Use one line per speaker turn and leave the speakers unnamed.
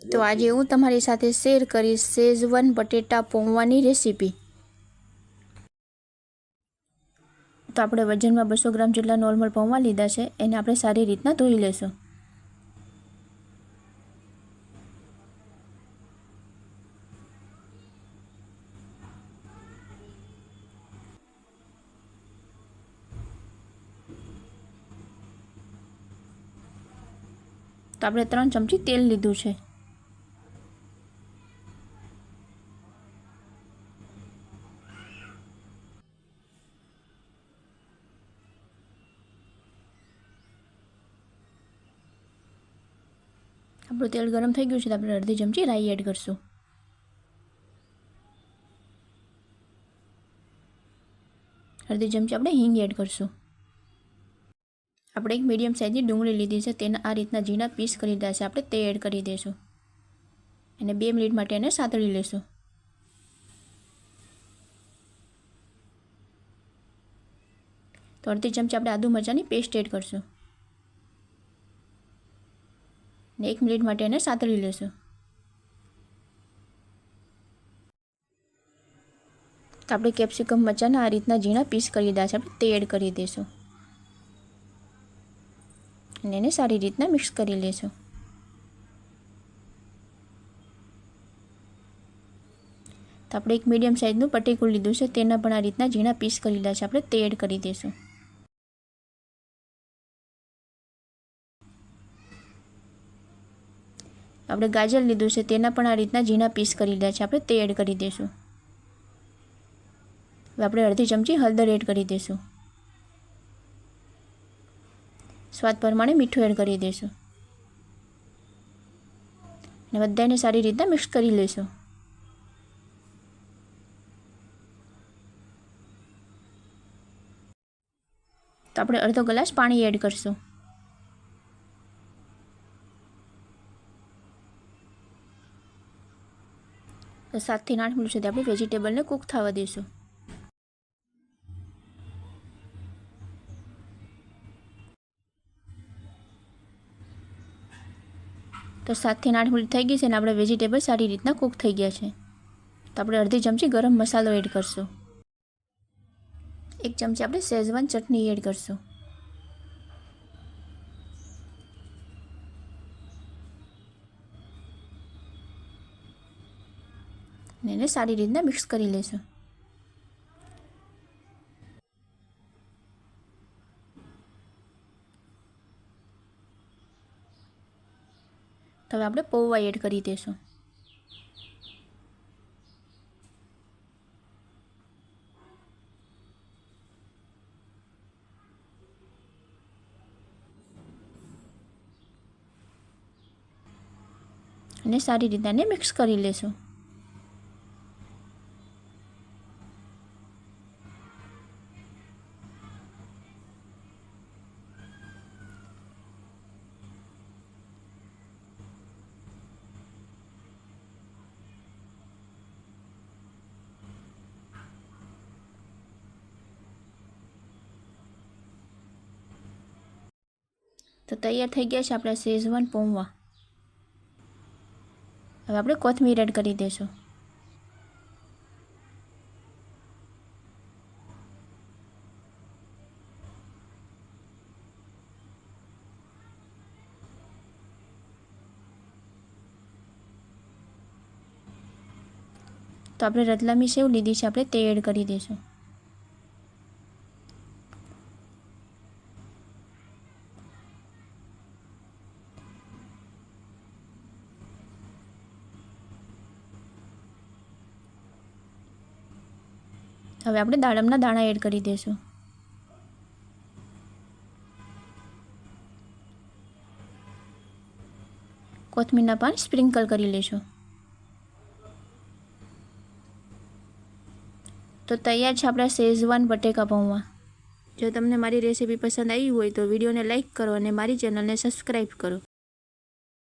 તો આજે હું તમારી સાથે શેર કરીશ શેઝવન બટેટા પૌવાની રેસીપી તો આપણે વજનમાં બસો ગ્રામ જેટલા નોર્મલ પૌવા લીધા છે, એને આપણે સારી રીતના ધોઈ લેશું. તો આપણે ત્રણ ચમચી તેલ લીધું છે. આપણું તેલ ગરમ થઈ ગયું છે, તો આપણે અડધી ચમચી રાઈ એડ કરશું. અડધી ચમચી આપણે હિંગ એડ કરશું. આપણે એક મીડિયમ સાઇઝની ડુંગળી લીધી છે, તેના આ રીતના ઝીણા પીસ કરી દીધા છે, આપણે તે એડ કરી દઈશું. અને બે મિનિટ માટે એને સાતળી લેશું. તો અડધી ચમચી આપણે આદુ મરચાંની પેસ્ટ એડ કરશું. ને એક મિનિટ માટે એને સાતળી લેશું. તો આપણે કેપ્સિકમ મરચાંના આ રીતના ઝીણા પીસ કરી દીધા છે. આપણે તે એડ કરી દઈશું. અને એને સારી રીતના મિક્સ કરી લેશું. તો આપણે એક મીડિયમ સાઇઝનું પટેકું લીધું છે. તેના પણ આ રીતના ઝીણા પીસ કરી લીધા છે. આપણે તે એડ કરી દઈશું. આપણે ગાજર લીધું છે, તેના પણ આ રીતના ઝીણા પીસ કરી લીધા છે. આપણે તે એડ કરી દઈશું. હવે આપણે અડધી ચમચી હળદર એડ કરી દઈશું. સ્વાદ પ્રમાણે મીઠું એડ કરી દઈશું. અને બધાને સારી રીતના મિક્સ કરી લઈશું. તો આપણે અડધો ગ્લાસ પાણી એડ કરશું. સાતથી આઠ મિનિટ સુધી આપણે વેજીટેબલને કૂક થવા દઈશું. તો સાતથી આઠ મિનિટ થઈ ગઈ છે અને આપણે વેજીટેબલ સારી રીતના કૂક થઈ ગયા છે. તો આપણે અડધી ચમચી ગરમ મસાલો એડ કરશું. એક ચમચી આપણે શેઝવાન ચટણી એડ કરશું. અને એને સારી રીતના મિક્સ કરી લેશું. હવે આપણે પૌવા એડ કરી દઈશું અને સારી રીતના મિક્સ કરી લેશું. તો તૈયાર થઈ ગયા છે આપણા શેઝવાન પૌવા હવે આપણે કોથમીર એડ કરી દઈશું તો આપણે રતલામી સેવ લીધી છે, આપણે તે એડ કરી દઈશું હવે આપણે દાડમના દાણા એડ કરી દઈશું કોથમીરના પાન સ્પ્રિંકલ કરી લેશું. તો તૈયાર છે આપણા શેઝવાન બટેકા પૌવા. જો તમને મારી રેસીપી પસંદ આવી હોય તો વિડીયોને લાઇક કરો અને મારી ચેનલને સબસ્ક્રાઈબ કરો.